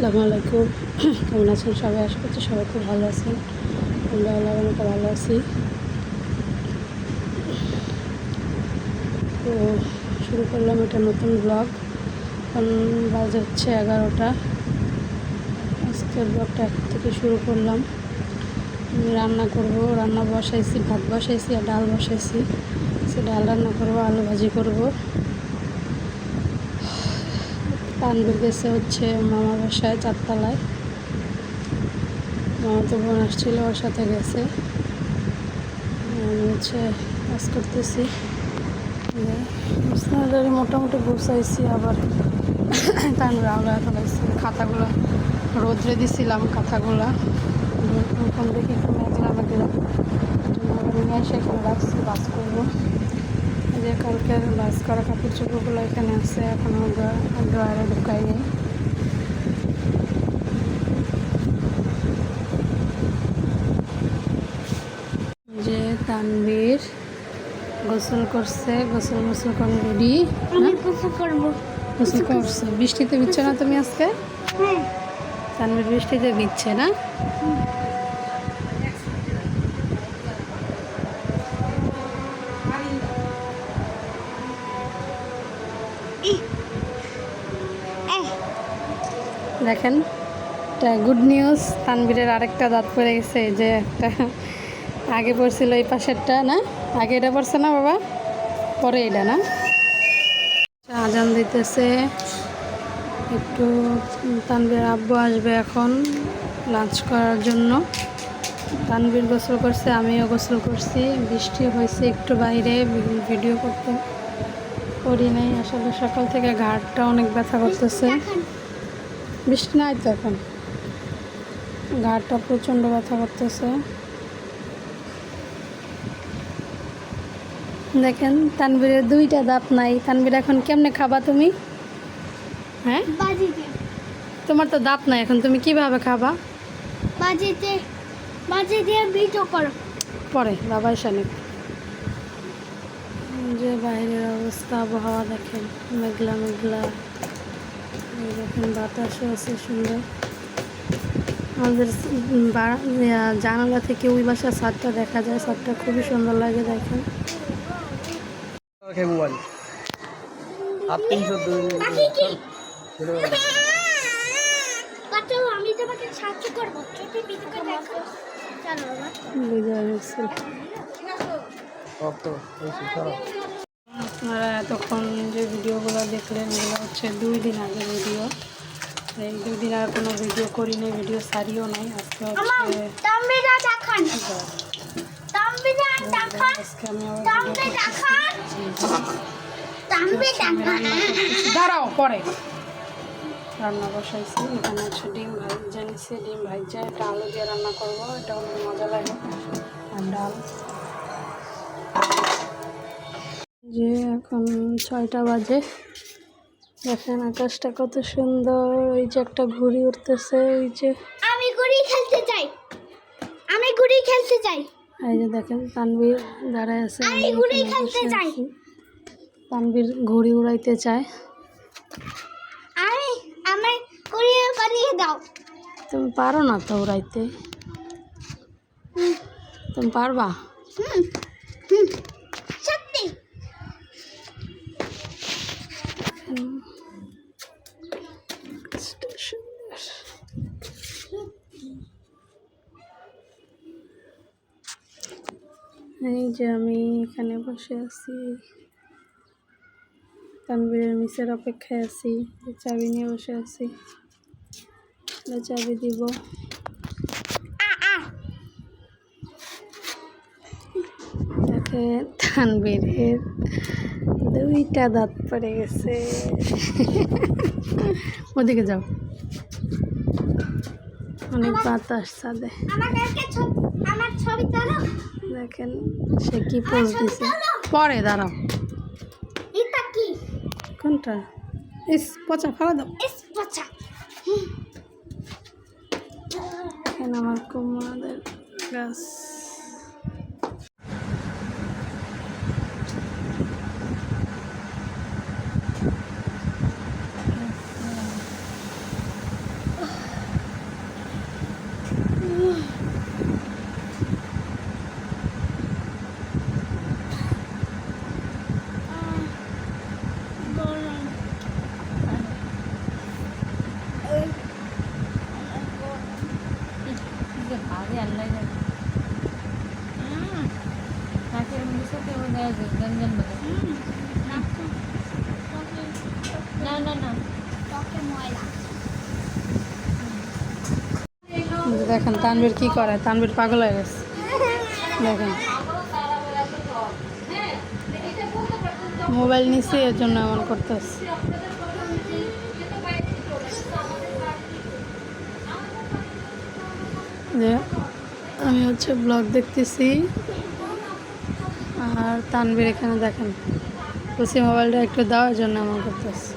আসসালামু আলাইকুম। কেমন আছেন সবাই? আশা করছি সবাই খুব ভালো আছেন। আমরা আল্লাহ অনেক ভালো আছি। তো শুরু করলাম এটা নতুন ব্লগ এখন বাজে হচ্ছে এগারোটা। আজকের ব্লগটা এক থেকে শুরু করলাম। রান্না করব। রান্না বসাইছি, ভাত বসাইছি আর ডাল বসাইছি। সে ডাল রান্না করব, আলু ভাজি করব। তানবির গেছে হচ্ছে মামা বাসায় চারতলায়। মামা তো বোন আসছিল, ওর সাথে গেছে। হচ্ছে কাজ করতেছি। বিছনাদারি মোটামুটি গুছাইছি, আবার তানবির আওলা ফেলাইছি খাতাগুলো, রোদ্রে দিছিলাম খাতাগুলা। দেখি একটু মেজলাম এগুলো নিয়ে এসে এখানে রাখছি, বাস করব। যে কালকের বাস করা কাপড় চোপড়গুলো এখানে আছে এখনও ড্রয়ারে ঢুকাই নেই যে তানবীর গোসল করছে গোসল গোসল করে রেডি গোসল করছে। বৃষ্টিতে ভিজছে না তুমি আজকে? হ্যাঁ। তানবীর বৃষ্টিতে ভিজছে না? দেখেন, একটা গুড নিউজ তানবীরের আরেকটা দাঁত পড়ে গেছে যে একটা আগে পড়ছিল এই পাশেরটা, না? আগে এটা পড়ছে না বাবা? পরে এটা, না? আজান দিতেছে। একটু তানবীর আব্বু আসবে এখন লাঞ্চ করার জন্য। তানবীর গোসল করছে, আমিও গোসল করছি। বৃষ্টি হয়েছে একটু বাইরে, ভিডিও করতে করি নাই। আসলে সকাল থেকে ঘাটটা অনেক ব্যথা করতেছে। বৃষ্টি নাই তো এখন। ঘাটটা প্রচণ্ড ব্যথা করতেছে। দেখেন তানবীরের দুইটা দাঁত নাই। তানবীর এখন কেমনে খাবা তুমি? হ্যাঁ? তোমার তো দাঁত নাই এখন তুমি কীভাবে খাবা? বাজিতে। বাজি দিয়ে ভিডিও করো। পরে বাবা এসানে যে বাইরের অবস্থা আবহাওয়া দেখেন মেঘলা মেঘলা। দেখেন বাতাসও আছে সুন্দর। আমাদের জানালা থেকে ওই বাসার ছাদটা দেখা যায়। ছাদটা খুবই সুন্দর লাগে দেখেন। মোবাইল আমি তোমাকে সাহায্য করব। চলো আপনারা এতক্ষণ যে ভিডিওগুলো দেখলেন এগুলো হচ্ছে দুই দিন আগে ভিডিও। এই দুই দিন আর কোনো ভিডিও করি করিনি ভিডিও সারিও নাই। আজকে হচ্ছে আজকে আমি দাঁড়াও পরে। রান্না বসাইছি। এখানে হচ্ছে ডিম ভাই জানিছি ডিম ভাইজা এটা আলু দিয়ে রান্না করব। এটা অনেক মজা লাগে। আর ডাল। যে এখন ছয়টা বাজে। দেখেন আকাশটা কত সুন্দর ওই যে একটা ঘুড়ি উঠতেছে ওই যে। আমি গুড়ি খেলতে চাই। আমি গুড়ি খেলতে চাই। এই যে দেখেন তানবীর দাঁড়ায় আছে আমি আমি ঘুড়ি খেলতে চাই। তানবীর ঘুড়ি উড়াইতে চায়। আমি আমার গুড়ি বানিয়ে দাও। তুমি পারো না তো উড়াইতে? তুমি পারবা? হুম হুম। এই যে আমি এখানে বসে আছি। তানবীরের মিসের অপেক্ষায় আছি চাবি নিয়ে বসে আছি। চাবি দিব। তাকে তানবীরের দুইটা দাঁত পড়ে গেছে। ওদিকে যাও। অনেক বাতাস ছাদে। আমার ছবি আমার ছবি তোলো। দেখেন সে কি পোজ দিছে। পরে দাঁড়াও। এটা কি? কোনটা? ইস পচা ফেলা দাও। না না না দেখেন তানবীর কি করে? তানবীর পাগল হয়ে গেছে। দেখেন। মোবাইল নিচ্ছে এর জন্য এমন করতেছে। আমি হচ্ছে ব্লগ দেখতেছি। আর তানবীর এখানে দেখেন, বলছি মোবাইলটা একটু দেওয়ার জন্য এমন করতেছে।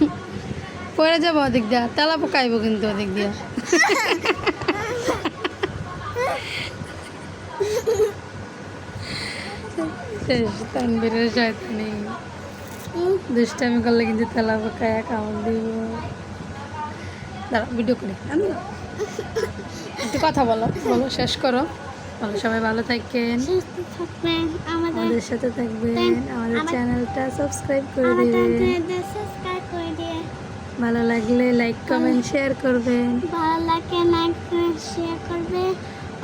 পরে যাব ওদিক দিয়া, তেলা পোকাইবো কিন্তু ওদিক দিয়া। শেষ তানবীরের শয়তানি। দুষ্টামি করলে কিন্তু তেলা পোকায় কামড় দিব। দাঁড়া ভিডিও করি, আমি। একটু কথা বলো বলো শেষ করো। বলো সবাই ভালো থাকেন আমাদের সাথে থাকবেন আমাদের চ্যানেলটা সাবস্ক্রাইব করে দিবেন। ভালো লাগলে লাইক কমেন্ট শেয়ার করবেন। ভালো লাগে লাইক শেয়ার করবে।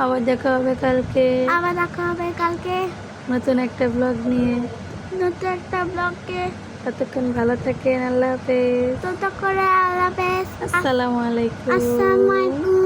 আবার দেখা হবে কালকে। আবার দেখা হবে কালকে। নতুন একটা ব্লগ নিয়ে। নতুন একটা ব্লগে ততক্ষণ ভালো থাকেন আল্লাহ হাফেজ। তত করে আল্লাহ হাফেজ। আসসালামু আলাইকুম। আসসালামু আলাইকুম।